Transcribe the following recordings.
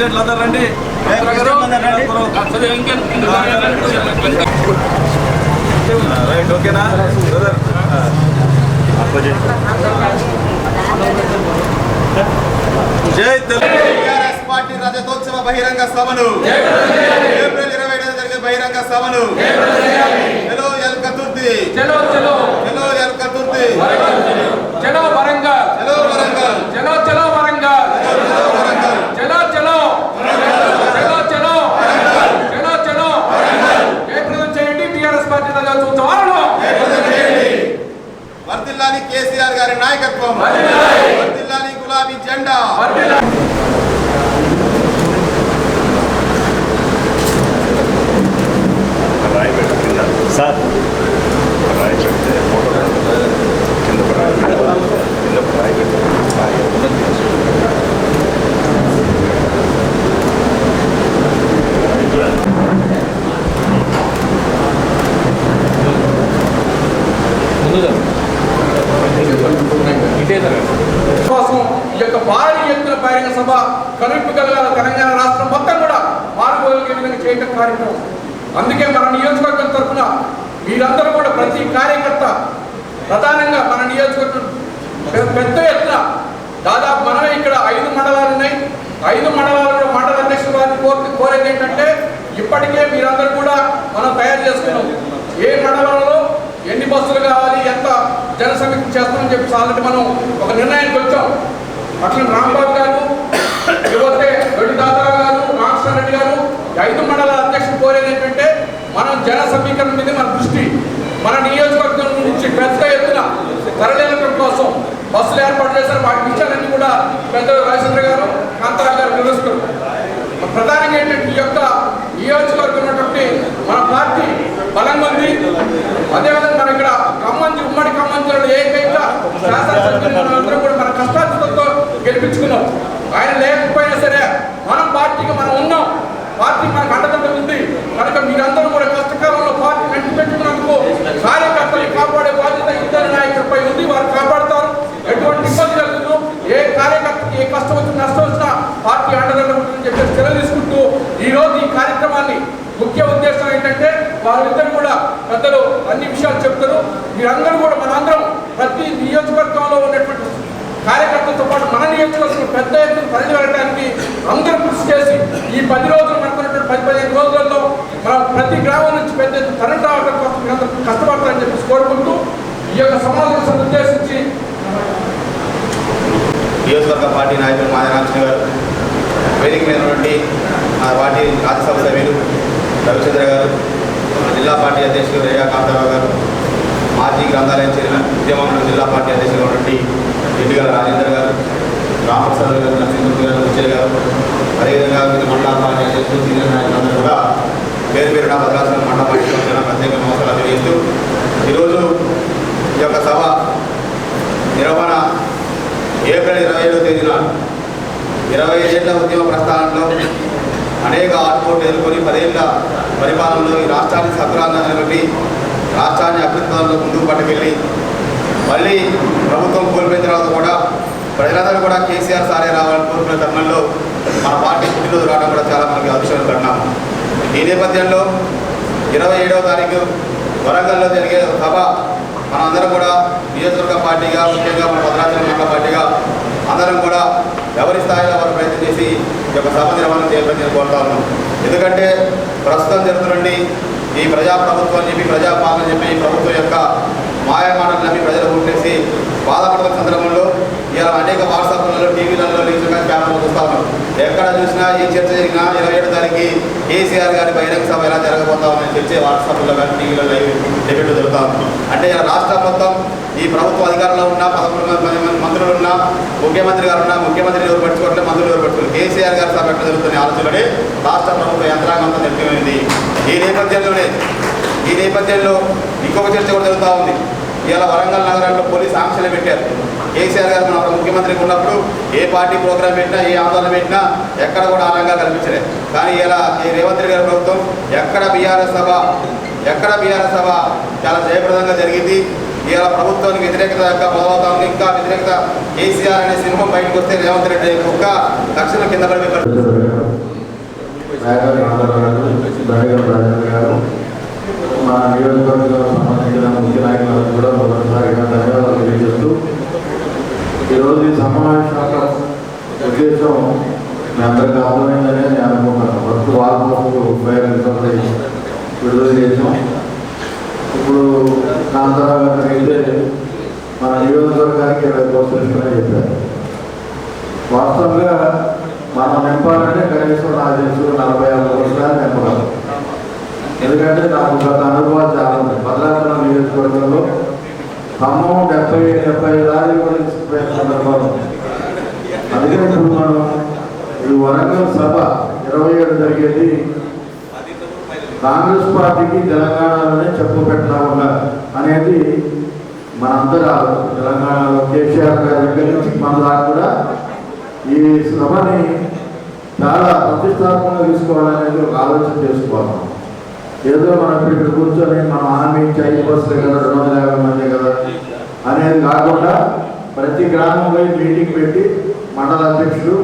ప్రెసిడెంట్లు అందరు రండి. రైట్ ఓకేనా? బ్రదర్ జై తెలుగు పార్టీ రజతోత్సవ బహిరంగ సభను ఏప్రిల్ ఇరవై ఐదు జరిగే బహిరంగ సభను హలో ఎల్ కతుర్తి చలో చలో హలో ఎల్ కతుర్తి చలో వరంగల్ హలో వరంగల్ చలో చలో వరంగల్ హలో వరంగల్ చలో చలో చలో చలో చలో చలో జయప్రదం చేయండి టీఆర్ఎస్ పార్టీ చూస్తాను వర్దిల్లాని కేసీఆర్ గారి నాయకత్వం వర్దిల్లాని గులాబీ జెండా రాయి పెట్టు కింద సార్ రాయి పెడితే ఫోటో కింద ఒక రాయి పెట్టు కింద ఒక రాయి సార్. కోసం ఈ యొక్క భారీ ఎత్తున బహిరంగ సభ కనువిప్పు కలగాల తెలంగాణ రాష్ట్రం మొత్తం కూడా మారుమోగే విధంగా చేయటం కార్యక్రమం? అందుకే మన నియోజకవర్గం తరఫున మీరందరూ కూడా ప్రతి కార్యకర్త ప్రధానంగా మన నియోజకవర్గం పెద్ద ఎత్తున దాదాపు మనమే ఇక్కడ ఐదు మండలాలు ఉన్నాయి. ఐదు మండలాలలో మండల అధ్యక్షుల వారిని కోరి కోరేది ఏంటంటే ఇప్పటికే మీరందరూ కూడా మనం తయారు చేసుకున్నాం. ఏ మండలంలో ఎన్ని బస్సులు కావాలి ఎంత జనసమితి చేస్తామని చెప్పి ఆల్రెడీ మనం ఒక నిర్ణయానికి వచ్చాం. అట్లా రాంబాబు గారు యువతే రెడ్డి దాదారావు గారు రామకృష్ణ రెడ్డి గారు ఈ ఐదు మండల అధ్యక్షులు కోరేది ఏంటంటే మనం జన సమీకరణ మీద మన దృష్టి. మన నియోజకవర్గం నుంచి పెద్ద ఎత్తున తరలించడం కోసం బస్సులు ఏర్పాటు చేశారు. వాటి విషయాలన్నీ కూడా పెద్ద రాజేంద్ర గారు కాంతారావు గారు వివరిస్తారు ప్రధానంగా ఏంటంటే ఈ యొక్క నియోజకవర్గం ఉన్నటువంటి మన పార్టీ బలంగా ఉంది. అదేవిధంగా మనం ఇక్కడ ఖమ్మం జి- ఉమ్మడి ఖమ్మం జిల్లాలో ఏకైక శాసనసభ్యులు మనందరం కూడా మన కష్టార్జితంతో గెలిపించుకున్నాం ఆయన లేకపోయినా సరే మనం పార్టీకి మనం ఉన్నాం పార్టీ మనకు అండదండ ఉంది కనుక మీరందరూ కూడా కష్టకాలంలో పార్టీ వెంట పెట్టుకున్నందుకు కార్యకర్తలు కాపాడే బాధ్యత ఇద్దరు నాయకులపై ఉంది వారు కాపాడతారు ఎటువంటి ఇబ్బంది కలుగుతూ ఏ కార్యకర్తకి ఏ కష్టం వచ్చినా నష్టం వచ్చినా పార్టీ అండదండ ఉంటుందని చెప్పి సెలవు తీసుకుంటూ ఈ రోజు ఈ కార్యక్రమాన్ని ముఖ్య ఉద్దేశం ఏంటంటే వారిద్దరు కూడా పెద్దలు అన్ని విషయాలు చెప్తారు. మీరందరూ కూడా మనందరం ప్రతి నియోజకవర్గంలో ఉన్నటువంటి కార్యకర్తలతో పాటు మన నియోజకవర్గం పెద్ద ఎత్తున ప్రజలు వెళ్ళడానికి అందరూ కృషి చేసి ఈ పది రోజులు మనకున్నటువంటి పది పదిహేను రోజులలో మనం ప్రతి గ్రామం నుంచి పెద్ద ఎత్తున కరెంట్ రావడం కోసం మీరందరూ కష్టపడతారని చెప్పేసి కోరుకుంటూ ఈ యొక్క సమావేశం ఉద్దేశించి నియోజకవర్గ పార్టీ నాయకులు మాది గారు వేదిక మీద ఉన్నటువంటి పార్టీ రాజ్యసభ సభ్యులు రవిచంద్ర గారు జిల్లా పార్టీ అధ్యక్షులు రేయా కాంతారావు గారు మాజీ గ్రంథాలయం చైర్మన్ ఉద్యమంలో జిల్లా పార్టీ అధ్యక్షులు ఉన్నటువంటి ఎన్నికల రాజేందర్ గారు రామప్రసాద్ గారు నరసింహమూర్తి గారు ముచ్చల్ గారు అదేవిధంగా వివిధ మండల పార్టీ అధ్యక్షులు సీనియర్ నాయకులందరూ కూడా పేరు పేరున భద్రాచలం మండల పార్టీ ప్రత్యేక నమస్కారాలు తెలియజేస్తూ ఈరోజు ఈ యొక్క సభ నిర్వహణ ఏప్రిల్ ఇరవై ఏడవ తేదీన ఇరవై ఏళ్ళ ఉద్యమ ప్రస్థానంలో అనేక ఆటుపోట్లు ఎదుర్కొని పదేళ్ళ పరిపాలనలో ఈ రాష్ట్రాన్ని సక్రాంగా నిలబెట్టి రాష్ట్రాన్ని అభివృద్ధిలో ముందుకు పట్టుకెళ్ళి మళ్ళీ ప్రభుత్వం కోల్పోయిన తర్వాత కూడా ప్రజలందరూ కూడా కేసీఆర్ సారే రావాలని కోరుకునే తరుణంలో మన పార్టీ పుట్టినరోజు రావడం కూడా చాలా మనకి అదృష్టం పడినాము ఈ నేపథ్యంలో ఇరవై ఏడవ తారీఖు వరంగల్లో జరిగే సభ మనందరం కూడా నియోజకవర్గ పార్టీగా ముఖ్యంగా మన భద్రాచలం మండల పార్టీగా అందరం కూడా ఎవరి స్థాయిలో వారు ప్రయత్నం చేసి ఈ యొక్క సభ నిర్వహణ చేయాలని నేను ఎందుకంటే ప్రస్తుతం జరుగుతున్నటువంటి ఈ ప్రజాప్రభుత్వం అని చెప్పి ప్రజాపాలన చెప్పి ఈ ప్రభుత్వం యొక్క మాయమాటలు నమ్మి ప్రజలు ఉంటేసి బాధపడుతున్న సందర్భంలో ఇలా అనేక వాట్సాప్లలో టీవీలలో లీజుగా ఛానల్లో చూస్తాను ఎక్కడ చూసినా ఏ చర్చ జరిగినా ఇరవై ఏడు తారీఖు కేసీఆర్ గారి బహిరంగ సభ ఎలా జరగబోతా ఉందని చర్చ వాట్సాప్లో కానీ టీవీలో లైవ్ డిబేట్ జరుగుతా అంటే ఇలా రాష్ట్ర మొత్తం ఈ ప్రభుత్వ అధికారంలో ఉన్న పదకొండు మంది మంది మంత్రులు ఉన్నా ముఖ్యమంత్రి గారు ఉన్నా ముఖ్యమంత్రిని ఎవరు పట్టుకోవట్లేదు మంత్రులు ఎవరు పట్టుకోలేదు కేసీఆర్ గారి సభ ఎక్కడ జరుగుతున్న ఆలోచనలోనే రాష్ట్ర ప్రభుత్వ యంత్రాంగంతో నిలిపిపోయింది ఈ నేపథ్యంలోనే ఈ నేపథ్యంలో ఇంకొక చర్చ కూడా జరుగుతూ ఉంది. ఇవాళ వరంగల్ నగరంలో పోలీస్ ఆంక్షలు పెట్టారు కేసీఆర్ గారు మన ముఖ్యమంత్రికి ఉన్నప్పుడు ఏ పార్టీ ప్రోగ్రాం పెట్టినా ఏ ఆందోళన పెట్టినా ఎక్కడ కూడా ఆనంగా కనిపించలేదు కానీ ఇలా ఈ రేవంత్ రెడ్డి గారి ప్రభుత్వం ఎక్కడ బీఆర్ఎస్ సభ ఎక్కడ బీఆర్ఎస్ సభ చాలా జయప్రదంగా జరిగింది ఇవాళ ప్రభుత్వానికి వ్యతిరేకత యొక్క మొదలవుతా ఇంకా వ్యతిరేకత కేసీఆర్ అనే సింహం బయటకు వస్తే రేవంత్ రెడ్డి యొక్క తక్షణ కింద పడి నాయకులు అందరూ దండగం రాజేంద్ర గారు మా నియోజకవర్గంలో సంబంధించిన ముఖ్య నాయకులకు కూడా మొదటిసారిగా ధన్యవాదాలు తెలియజేస్తూ ఈరోజు ఈ సమావేశం యొక్క ఉద్దేశం మీ అందరికీ అర్థమైందనే నేను అనుకుంటున్నాను. ఫస్ట్ ఆల్మోస్ట్ ఉపయోగించబడి విడుదల చేసాం ఇప్పుడు కాంతారావు గారికి అయితే మన నియోజకవర్గానికి ఇరవై కోట్లు చెప్పారు. వాస్తవంగా మనం నింపాలంటే కనీసం నాకు తెలుసు నలభై ఆరు కోట్ల నింపగలం. ఎందుకంటే నాకు గత అనుభవాలు చాలా ఉన్నాయి. భద్రాచలం నియోజకవర్గంలో ఖమ్మం డెబ్బై డెబ్బై దారి గురించి సందర్భాలు అందుకే ఇప్పుడు మనం ఈ వరంగల్ సభ ఇరవై ఏడు జరిగేది కాంగ్రెస్ పార్టీకి తెలంగాణలోనే చెప్పు పెట్టాలి అనేది మనందరూ ఆలోచన తెలంగాణలో కేసీఆర్ గారి దగ్గర నుంచి మన దాకా కూడా ఈ సభని చాలా ప్రతిష్టాత్మకంగా తీసుకోవాలనేది ఒక ఆలోచన చేసుకోవాలి ఏదో మనం ఇక్కడ కూర్చొని మనం హామీ ఇచ్చి ఐదు బస్సులు కదా రెండు వందల యాభై మంది కదా అనేది కాకుండా ప్రతి గ్రామం పోయి మీటింగ్ పెట్టి మండల అధ్యక్షుడు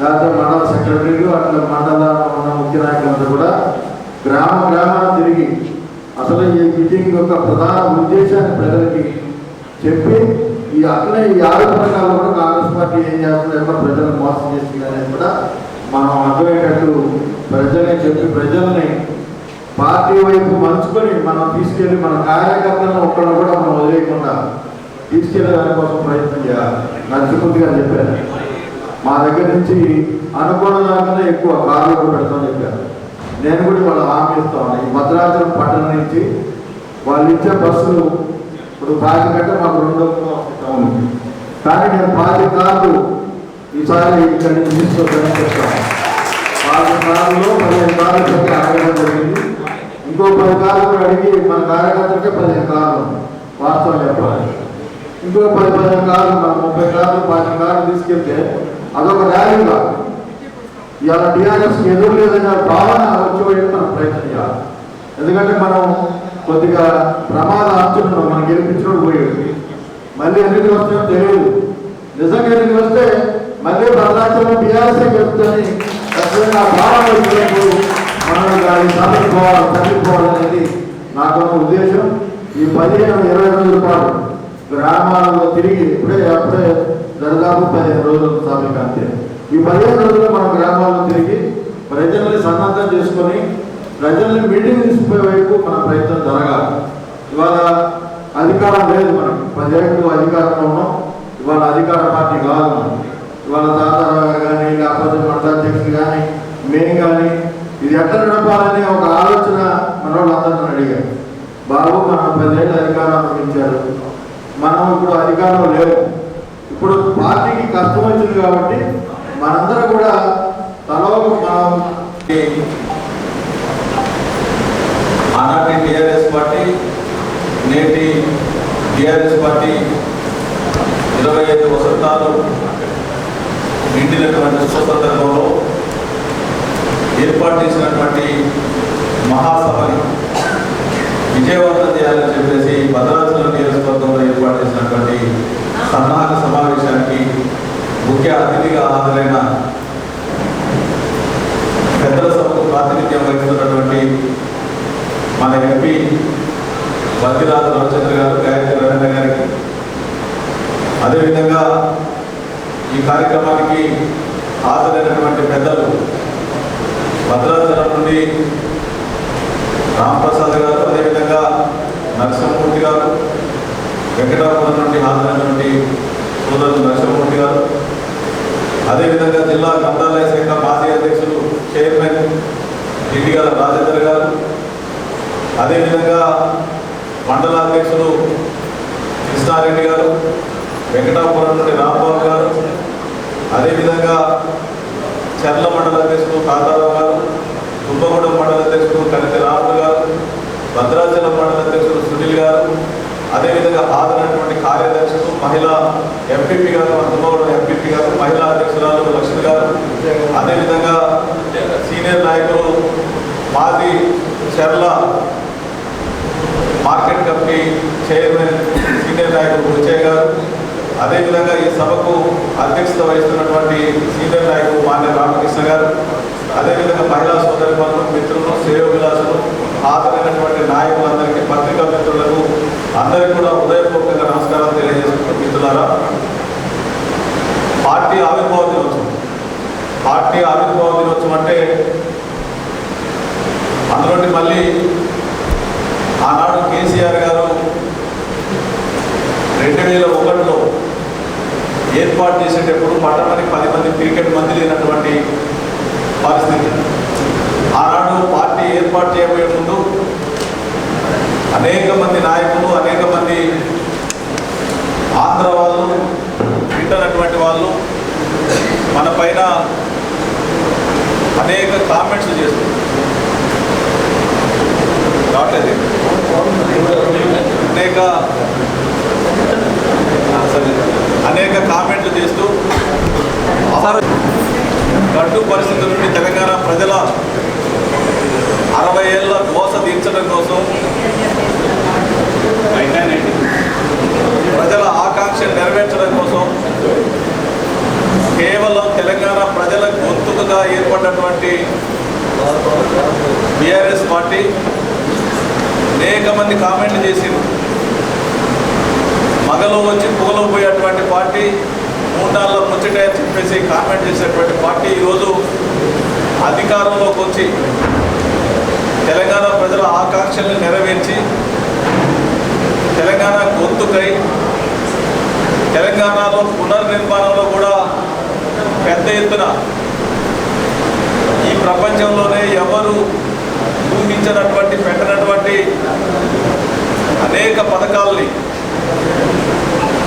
లేకపోతే మండల సెక్రటరీలు అట్లా మండల ఉన్న ముఖ్య నాయకులంతా కూడా గ్రామ గ్రామాన తిరిగి అసలు ఈ మీటింగ్ యొక్క ప్రధాన ఉద్దేశాన్ని ప్రజలకి చెప్పి ఈ అట్లనే ఈ ఆరోపణలు కూడా కాంగ్రెస్ పార్టీ ఏం చేస్తుందో ప్రజలను మోసం చేస్తుంది అనేది కూడా మనం అర్థమయ్యేటట్టు ప్రజలే చెప్పి ప్రజల్ని పార్టీ వైపు మలుచుకొని మనం తీసుకెళ్ళి మన కార్యకర్తలను ఒక్కడ కూడా మనం వదిలేయకుండా తీసుకెళ్ళే దానికోసం ప్రయత్నం చేయాలి. నచ్చుకుందిగా చెప్పారు. మా దగ్గర నుంచి అనుకున్న కాకుండా ఎక్కువ కార్లు పెడతామని చెప్పారు. నేను కూడా వాళ్ళు హామీ ఇస్తాను ఈ భద్రాచలం పట్టణం నుంచి వాళ్ళు ఇచ్చే బస్సులు ఇప్పుడు పాతి కంటే మాకు రెండు వందలు కానీ నేను పాతి కార్లు ఈసారి ఇక్కడి నుంచి తీసుకొస్తానని చెప్తాను. పాతి కార్లు పదిహేను కార్లు చెప్పి అడగడం జరిగింది. ఇంకో పది కాలు అడిగి మన కార్యకర్తలకే పదిహేను కార్లు వాస్తవం చెప్పాలి. ఇంకో పది పదిహేను కాలు మన ముప్పై కార్లు పదిహేను కార్లు తీసుకెళ్తే అదొక ర్యాలీగా ఇవాళ టీఆర్ఎస్ ఎదురు లేదన్న భావన వచ్చి మనం ప్రయత్నం చేయాలి. ఎందుకంటే మనం కొద్దిగా ప్రమాద అంచున్నాం మనం గెలిపించడం పోయేది మళ్ళీ ఎన్నికలు వస్తాయో తెలియదు. నిజంగా ఎన్నికలు వస్తే మళ్ళీ భద్రాచలం టీఆర్ఎస్ గెలుపుతుంది ఆ భావన వచ్చినప్పుడు మనం దాన్ని సాధించుకోవాలి నాకు నాకున్న ఉద్దేశం ఈ పదిహేను ఇరవై రోజుల పాటు గ్రామాలలో తిరిగి ఇప్పుడే అప్పుడే దాదాపు పదిహేను రోజులు సాధిక అంతే ఈ పదిహేను రోజుల్లో మనం గ్రామాల్లో తిరిగి ప్రజల్ని సన్నద్ధం చేసుకొని ప్రజల్ని మీటింగ్ తీసుకుపోయే వైపు మన ప్రయత్నం జరగాలి. ఇవాళ అధికారం లేదు మనం పదిహేడు అధికారంలో ఉన్నాం ఇవాళ అధికార పార్టీ కాదు మనం ఇవాళ తాతారావు కానీ లేకపోతే మండలాధ్యక్షులు కానీ మేము కానీ ఇది ఎట్లా నడపాలనే ఒక ఆలోచన మన వాళ్ళందరినీ అడిగారు. బాబు మనం పదేళ్ళు అధికారం అనుభవించారు. మనం ఇప్పుడు అధికారం లేవు. ఇప్పుడు పార్టీకి కష్టం వచ్చింది కాబట్టి మనందరం కూడా తలో మనం ఆనాటి టీఆర్ఎస్ పార్టీ నేటి టీఆర్ఎస్ పార్టీ ఇరవై ఐదు వసంతాలు నిండినటువంటి శుభ సందర్భంలో ఏర్పాటు చేసినటువంటి మహాసభని విజయవంతం చేయాలని చెప్పేసి భద్రాచలం నియోజకవర్గంలో ఏర్పాటు చేసినటువంటి సన్నాహక సమావేశానికి ముఖ్య అతిథిగా హాజరైన పెద్దల సభకు ప్రాతినిధ్యం వహిస్తున్నటువంటి మన ఎంపీ వద్దిరాజు రామచంద్ర గారు గాయత్రి రవీంద్ర గారికి. అదేవిధంగా ఈ కార్యక్రమానికి హాజరైనటువంటి పెద్దలు భద్రాచలం నుండి రాంప్రసాద్ గారు అదేవిధంగా నరసింహమూర్తి గారు వెంకటాపురం నుండి హాజరైనటువంటి సోదరులు నరసింహమూర్తి గారు అదేవిధంగా జిల్లా గ్రంథాలయ శాఖ మాజీ అధ్యక్షులు చైర్మన్ ఇండిగాల రాజేంద్ర గారు. అదేవిధంగా మండల అధ్యక్షులు కృష్ణారెడ్డి గారు వెంకటాపురం నుండి రాంబాబు గారు. అదేవిధంగా చర్ల మండల అధ్యక్షులు కాంతారావు గారు దుబ్బగూడెం మండల అధ్యక్షులు కనిత రాములు గారు భద్రాచలం మండల అధ్యక్షులు సునీల్ గారు అదేవిధంగా హాజరైనటువంటి కార్యదర్శులు మహిళా ఎంపీపీ గారు మన ఎంపీపీ గారు మహిళా అధ్యక్షురాలు లక్ష్మి గారు అదేవిధంగా సీనియర్ నాయకులు మాజీ చెర్ల మార్కెట్ కమిటీ చైర్మన్ సీనియర్ నాయకులు బుచ్చయ్య గారు అదేవిధంగా ఈ సభకు అధ్యక్షత వహిస్తున్నటువంటి సీనియర్ నాయకులు మాన్య రామకృష్ణ గారు అదేవిధంగా మహిళా సోదరి పనులు మిత్రులు సేవ విలాసులు నాయకులందరికీ పత్రికా మిత్రులకు అందరికీ కూడా హృదయపూర్వకంగా నమస్కారాలు తెలియజేసుకుంటూ మిత్రులారా పార్టీ ఆవిర్భావ దినోత్సవం పార్టీ ఆవిర్భావ దినోత్సవం అంటే అందులోని మళ్ళీ ఆనాడు కేసీఆర్ గారు రెండు వేల ఒకటిలో ఏర్పాటు చేసేటప్పుడు పట్టణానికి పది మంది క్రికెట్ మంది లేనటువంటి పరిస్థితి ఆనాడు పార్టీ ఏర్పాటు చేయబోయే ముందు అనేక మంది నాయకులు అనేక మంది ఆంధ్ర వాళ్ళు వింటున్నటువంటి వాళ్ళు మన పైన అనేక కామెంట్స్ చేస్తున్నారు రావట్లేదు అనేక సరే. అనేక కామెంట్లు చేస్తూ గడ్డు పరిస్థితుల నుండి తెలంగాణ ప్రజల మోస కోసం ప్రజల ఆకాంక్ష నెరవేర్చడం కోసం కేవలం తెలంగాణ ప్రజల గొంతుకగా ఏర్పడినటువంటి బీఆర్ఎస్ పార్టీ అనేక మంది కామెంట్లు చేసింది. మగలో వచ్చి పొగలో పోయేటువంటి పార్టీ మూడాళ్ళ ముచ్చట చెప్పేసి కామెంట్ చేసేటువంటి పార్టీ ఈరోజు అధికారంలోకి వచ్చి తెలంగాణ ప్రజల ఆకాంక్షలను నెరవేర్చి తెలంగాణ గొంతుకై తెలంగాణలో పునర్నిర్మాణంలో కూడా పెద్ద ఎత్తున ఈ ప్రపంచంలోనే ఎవరు ఊహించినటువంటి పెట్టనటువంటి అనేక పథకాలని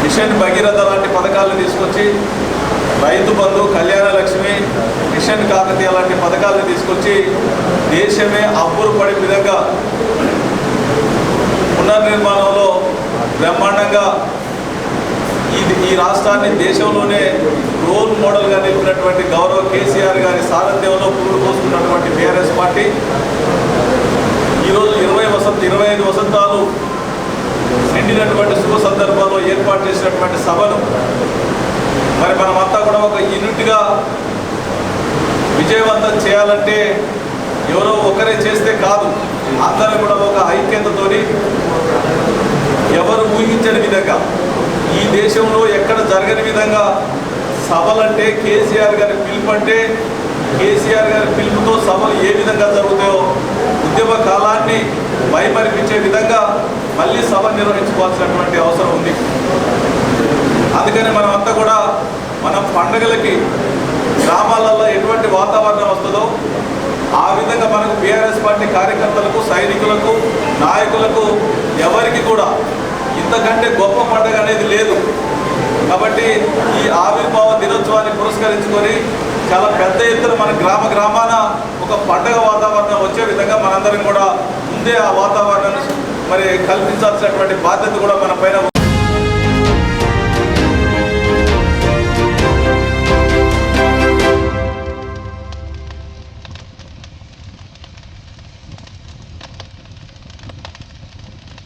మిషన్ భగీరథ లాంటి పథకాలను తీసుకొచ్చి రైతు బంధు కళ్యాణ లక్ష్మి మిషన్ కాకతీయ లాంటి పథకాలను తీసుకొచ్చి దేశమే అబ్బురు పడే విధంగా పునర్నిర్మాణంలో బ్రహ్మాండంగా ఇది ఈ రాష్ట్రాన్ని దేశంలోనే రోల్ మోడల్గా నిలిపినటువంటి గౌరవ కేసీఆర్ గారి సారథ్యంలో పూలు పోసుకున్నటువంటి బీఆర్ఎస్ పార్టీ ఈరోజు ఇరవై వసంత ఇరవై ఐదు వసంతాలు నిండినటువంటి శుభ సందర్భంలో ఏర్పాటు చేసినటువంటి సభను మరి మనమంతా కూడా ఒక యూనిట్గా విజయవంతం చేయాలంటే ఎవరో ఒకరే చేస్తే కాదు అందరం కూడా ఒక ఐక్యతతోని ఎవరు ఊహించని విధంగా ఈ దేశంలో ఎక్కడ జరగని విధంగా సభలంటే కేసీఆర్ గారి పిలుపు అంటే కేసీఆర్ గారి పిలుపుతో సభలు ఏ విధంగా జరుగుతాయో ఉద్యమ కాలాన్ని మైమరిపించే విధంగా మళ్ళీ సభ నిర్వహించుకోవాల్సినటువంటి అవసరం ఉంది. అందుకని మనం అంతా కూడా మన పండగలకి గ్రామాలలో ఎటువంటి వాతావరణం వస్తుందో ఆ విధంగా మనకు బీఆర్ఎస్ పార్టీ కార్యకర్తలకు సైనికులకు నాయకులకు ఎవరికి కూడా ఇంతకంటే గొప్ప పండుగ అనేది లేదు కాబట్టి ఈ ఆవిర్భావ దినోత్సవాన్ని చాలా పెద్ద ఎత్తున మన గ్రామ గ్రామాన ఒక పండగ వాతావరణం వచ్చే విధంగా మనందరం కూడా ముందే ఆ వాతావరణాన్ని మరి కల్పించాల్సినటువంటి బాధ్యత కూడా మన పైన